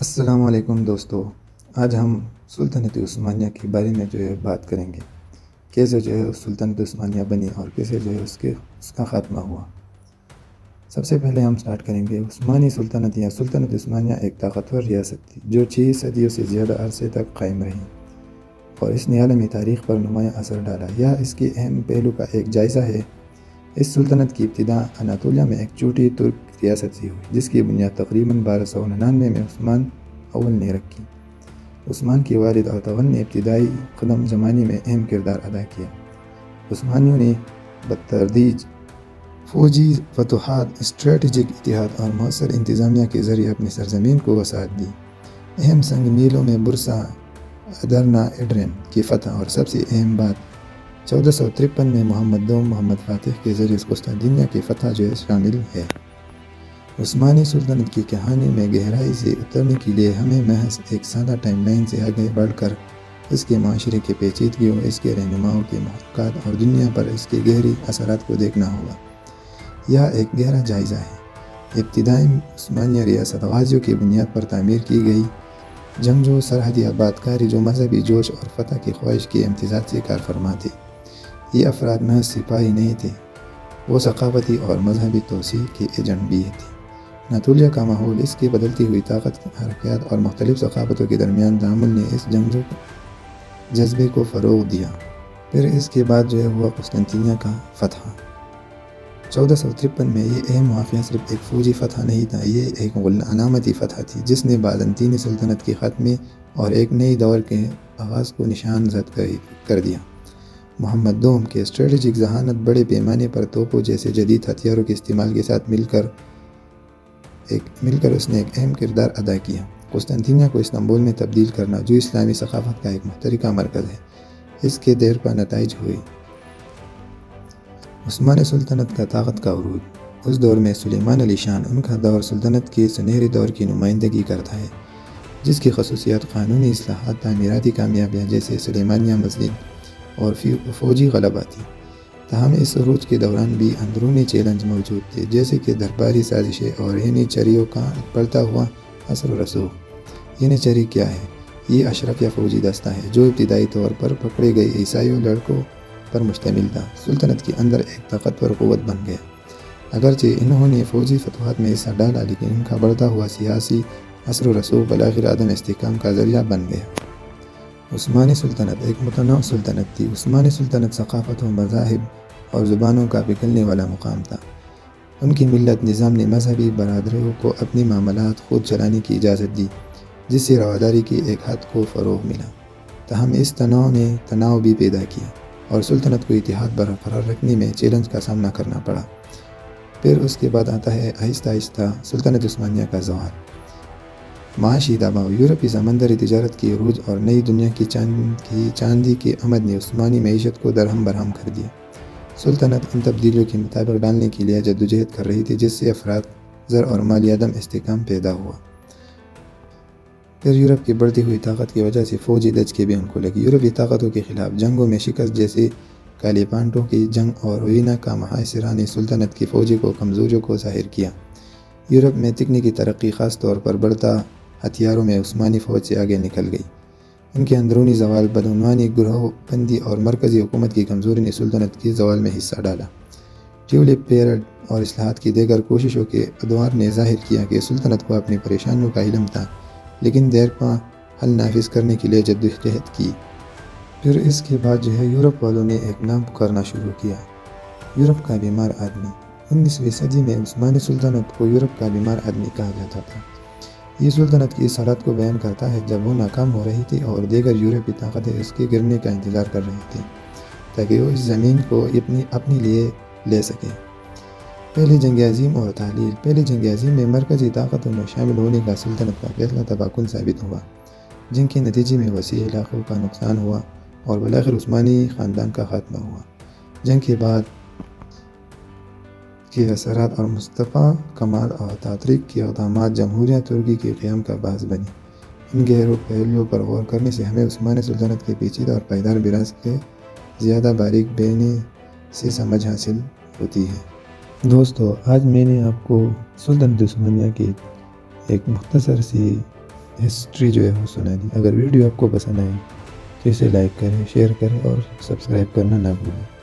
السلام علیکم دوستو، آج ہم سلطنت عثمانیہ کے بارے میں جو ہے بات کریں گے۔ کیسے جو ہے سلطنت عثمانیہ بنی اور کیسے جو ہے اس کے، اس کا خاتمہ ہوا۔ سب سے پہلے ہم سٹارٹ کریں گے عثمانی سلطنت یا سلطنت عثمانیہ ایک طاقتور ریاست تھی جو چھ صدیوں سے زیادہ عرصے تک قائم رہی۔ اور اس نے عالمی تاریخ پر نمایاں اثر ڈالا۔ یا اس کے اہم پہلو کا ایک جائزہ ہے، اس سلطنت کی ابتدا اناتولیہ میں ایک چھوٹی ترک ریاست سے ہوئی، جس کی بنیاد تقریباً بارہ سو ننانوے میں عثمان اول نے رکھی۔ عثمان کی والد اور نے ابتدائی قدم زمانی میں اہم کردار ادا کیا۔ عثمانیوں نے بتدریج فوجی فتوحات، اسٹریٹجک اتحاد اور مؤثر انتظامیہ کے ذریعے اپنی سرزمین کو وسعت دی۔ اہم سنگ میلوں میں برسا ادرنا ایڈرن کی فتح اور سب سے اہم بات، چودہ سو ترپن میں محمد دوم، محمد فاتح کے ذریعے قسطنطنیہ کی فتح جو شامل ہے۔ عثمانی سلطنت کی کہانی میں گہرائی سے اترنے کے لیے ہمیں محض ایک سادہ ٹائم لائن سے آگے بڑھ کر اس کے معاشرے کے پیچیدگیوں اس کے رہنماؤں کے محرکات اور دنیا پر اس کے گہری اثرات کو دیکھنا ہوگا۔ یہ ایک گہرا جائزہ ہے۔ ابتدائی عثمانیہ ریاست غازیوں کی بنیاد پر تعمیر کی گئی۔ جنگجو سرحدی آباد کاری جو مذہبی جوش اور فتح کی خواہش کے امتزاج سے کار فرما تھے۔ یہ افراد محض سپاہی نہیں تھے، وہ ثقافتی اور مذہبی توسیع کے ایجنٹ بھی تھے۔ ناتولیہ کا ماحول اس کی بدلتی ہوئی طاقت حرکیات اور مختلف ثقافتوں کے درمیان تعامل نے اس جنگجو جذبے کو فروغ دیا۔ پھر اس کے بعد جو ہے ہوا قسطنطنیہ کا فتح۔ چودہ سو ترپن میں یہ اہم واقعہ صرف ایک فوجی فتح نہیں تھا، یہ ایک علامتی فتح تھی، جس نے بازنطینی سلطنت کے خاتمے اور ایک نئی دور کے آغاز کو نشان زد کر دیا۔ محمد دوم کے اسٹریٹجک ذہانت بڑے پیمانے پر توپوں جیسے جدید ہتھیاروں کے استعمال کے ساتھ مل کر ایک مل کر اس نے ایک اہم کردار ادا کیا۔ قسطنطینیہ کو استنبول میں تبدیل کرنا جو اسلامی ثقافت کا ایک محترکہ مرکز ہے۔ اس کے دیر پر نتائج ہوئے۔ عثمان سلطنت کا طاقت کا عروج۔ اس دور میں سلیمان علی شان ان کا دور سلطنت کے سنہری دور کی نمائندگی کرتا ہے، جس کی خصوصیات قانونی اصلاحات، تعمیراتی کامیابیاں جیسے سلیمانیہ مسجد اور فوجی غلبہ تھی۔ تاہم اس عروج کے دوران بھی اندرونی چیلنج موجود تھے، جیسے کہ درباری سازشیں اور ہینی چریوں کا بڑھتا ہوا اثر و رسوخ۔ ہینی چری کیا ہے؟ یہ اشرف یا فوجی دستہ ہے جو ابتدائی طور پر پکڑے گئے عیسائیوں لڑکوں پر مشتمل تھا۔ سلطنت کے اندر ایک طاقتور قوت بن گیا۔ اگرچہ انہوں نے فوجی فتوحات میں حصہ ڈالا، لیکن ان کا بڑھتا ہوا سیاسی اثر و رسوخ بلاخر عدم استحکام کا ذریعہ بن گیا۔ عثمانی سلطنت ایک متنوع سلطنت تھی۔ عثمانی سلطنت ثقافت و مذاہب اور زبانوں کا پگھلنے والا مقام تھا۔ ان کی ملت نظام نے مذہبی برادریوں کو اپنی معاملات خود چلانے کی اجازت دی، جس سے رواداری کی ایک حد کو فروغ ملا۔ تاہم، اس تناؤ نے تناؤ بھی پیدا کیا اور سلطنت کو اتحاد برقرار رکھنے میں چیلنج کا سامنا کرنا پڑا۔ پھر اس کے بعد آتا ہے آہستہ آہستہ سلطنت عثمانیہ کا زوال۔ معاشی دباؤ، یورپی سمندری تجارت کی عروج اور نئی دنیا کی چاند کی چاندی کے آمد نے عثمانی معیشت کو درہم برہم کر دیا۔ سلطنت ان تبدیلیوں کے مطابق ڈالنے کے لیے جدوجہد کر رہی تھی، جس سے افراد، زر اور مالی عدم استحکام پیدا ہوا۔ پھر یورپ کی بڑھتی ہوئی طاقت کی وجہ سے فوجی دج کے بھی ان کو لگی۔ یورپی طاقتوں کے خلاف جنگوں میں شکست جیسے کالی پانٹوں کی جنگ اور وینا کا محاصرہ نے سلطنت کی فوجی کو کمزوریوں کو ظاہر کیا۔ یورپ میں تکنیکی ترقی خاص طور پر بڑھتا ہتھیاروں میں عثمانی فوج سے آگے نکل گئی۔ ان کے اندرونی زوال بدعنوانی گروہ بندی اور مرکزی حکومت کی کمزوری نے سلطنت کی زوال میں حصہ ڈالا۔ ٹیولپ پیرڈ اور اصلاحات کی دیگر کوششوں کے ادوار نے ظاہر کیا کہ سلطنت کو اپنی پریشانیوں کا علم تھا، لیکن دیر پا حل نافذ کرنے کے لیے جدوجہد کی۔ پھر اس کے بعد جو ہے یورپ والوں نے ایک نام پکارنا شروع کیا۔ یورپ کا بیمار آدمی۔ انیسویں صدی میں عثمانی سلطنت کو یورپ کا بیمار آدمی کہا جاتا تھا۔ یہ سلطنت کی اس حالت کو بیان کرتا ہے جب وہ ناکام ہو رہی تھی اور دیگر یورپی طاقتیں اس کے گرنے کا انتظار کر رہی تھیں تاکہ وہ اس زمین کو اپنی اپنی لیے لے سکیں۔ پہلی جنگ عظیم اور تحلیل۔ پہلی جنگ عظیم میں مرکزی طاقتوں میں شامل ہونے کا سلطنت کا فیصلہ تباکن ثابت ہوا۔ جن کے نتیجے میں وسیع علاقوں کا نقصان ہوا اور بلاخر عثمانی خاندان کا خاتمہ ہوا۔ جنگ کے بعد جی ہاں، کے اثرات اور مصطفیٰ کمال اور تاترک کے اقدامات جمہوریہ ترکی کے قیام کا باعث بنی ان گہروں پہلوؤں پر غور کرنے سے ہمیں عثمانی سلطنت کے پیچیدہ اور پائیدار براز کے زیادہ باریک بینے سے سمجھ حاصل ہوتی ہے۔ دوستو، آج میں نے آپ کو سلطنت عثمانیہ کی ایک مختصر سی ہسٹری جو ہے وہ سنا دی۔ اگر ویڈیو آپ کو پسند آئی تو اسے لائک کریں، شیئر کریں اور سبسکرائب کرنا نہ بھولیں۔